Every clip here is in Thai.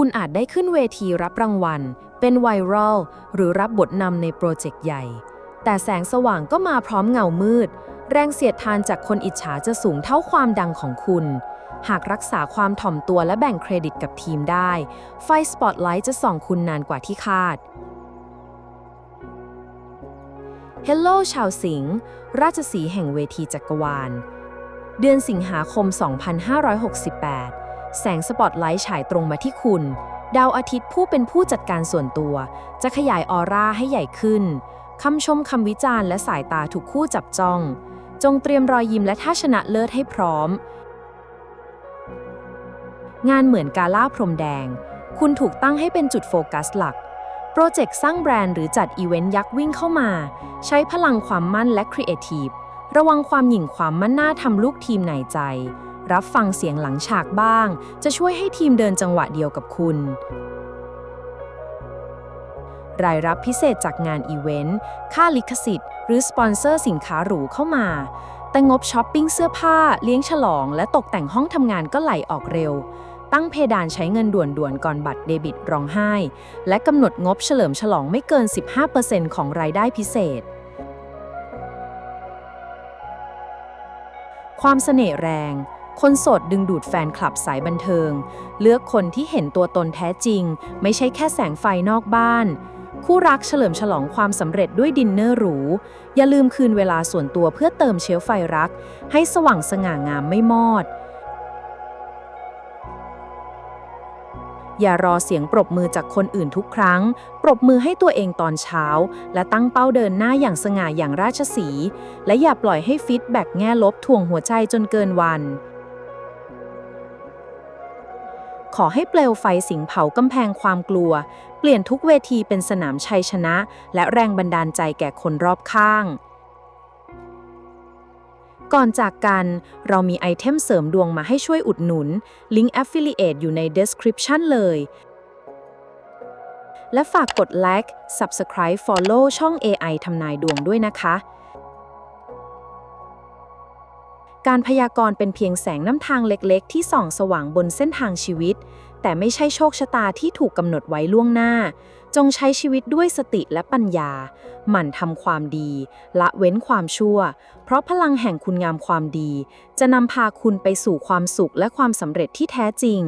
คุณอาจได้ขึ้นเวทีรับรางวัล เป็นไวรัลหรือรับบทนำในโปรเจกต์ใหญ่ แต่แสงสว่างก็มาพร้อมเงามืด แรงเสียดทานจากคนอิจฉาจะสูงเท่าความดังของคุณ หากรักษาความถ่อมตัวและแบ่งเครดิตกับทีมได้ ไฟสปอตไลท์จะส่องคุณนานกว่าที่คาด Hello ชาวสิงห์ราชสีแห่งเวทีจักรวาล เดือนสิงหาคม 2568 แสงสปอตไลท์ฉายตรงมาที่คุณ ดาวอาทิตย์ผู้เป็นผู้จัดการส่วนตัว จะขยายออร่าให้ใหญ่ขึ้นคำชมคำวิจารณ์และสายตาถูกคู่จับจ้อง จงเตรียมรอยยิ้มและท่าชนะเลิศให้พร้อม งานเหมือนกาล่าพรมแดง คุณถูกตั้งให้เป็นจุดโฟกัสหลัก โปรเจกต์สร้างแบรนด์หรือจัดอีเวนต์ยักษ์วิ่งเข้ามา ใช้พลังความมั่นและครีเอทีฟระวังความหยิ่งความมั่นหน้าทำลูกทีมไหนใจ รับฟังเสียงหลังฉากบ้าง จะช่วยให้ทีมเดินจังหวะเดียวกับคุณ รายรับพิเศษจากงานอีเวนต์ ค่าลิขสิทธิ์ หรือสปอนเซอร์สินค้าหรูเข้ามา แต่งบช้อปปิ้งเสื้อผ้า เลี้ยงฉลอง และตกแต่งห้องทำงานก็ไหลออกเร็ว ตั้งเพดานใช้เงินด่วนๆก่อนบัตรเดบิตร้องไห้ และกำหนดงบเฉลิมฉลองไม่เกิน 15%ของรายได้พิเศษความเสน่ห์แรง คนโสดดึงดูดแฟนคลับสายบันเทิง เลือกคนที่เห็นตัวตนแท้จริง ไม่ใช่แค่แสงไฟนอกบ้าน คู่รักเฉลิมฉลองความสำเร็จด้วยดินเนอร์หรู อย่าลืมคืนเวลาส่วนตัวเพื่อเติมเชื้อไฟรัก ให้สว่างสง่างามไม่มอด อย่ารอเสียงปรบมือจากคนอื่นทุกครั้ง ปรบมือให้ตัวเองตอนเช้า และตั้งเป้าเดินหน้าอย่างสง่าอย่างราชสี และอย่าปล่อยให้ฟีดแบ็กแง่ลบถ่วงหัวใจจนเกินวัน ขอให้เปลวไฟสิงเผากำแพงความกลัว เปลี่ยนทุกเวทีเป็นสนามชัยชนะ และแรงบันดาลใจแก่คนรอบข้าง ก่อนจากกัน เรามีไอเทมเสริมดวงมาให้ช่วยอุดหนุน ลิงก์ Affiliate อยู่ใน Description เลย และฝากกดไลค์ Subscribe Follow ช่อง AI ทำนายดวงด้วยนะคะ การพยากรณ์เป็นเพียงแสงน้ำทางเล็กๆ ที่ส่องสว่างบนเส้นทางชีวิต แต่ไม่ใช่โชคชะตาที่ถูกกำหนดไว้ล่วงหน้า จงใช้ชีวิตด้วยสติและปัญญา หมั่นทำความดี ละเว้นความชั่ว เพราะพลังแห่งคุณงามความดี จะนำพาคุณไปสู่ความสุขและความสำเร็จที่แท้จริง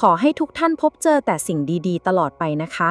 ขอให้ทุกท่านพบเจอแต่สิ่งดีๆ ตลอดไปนะคะ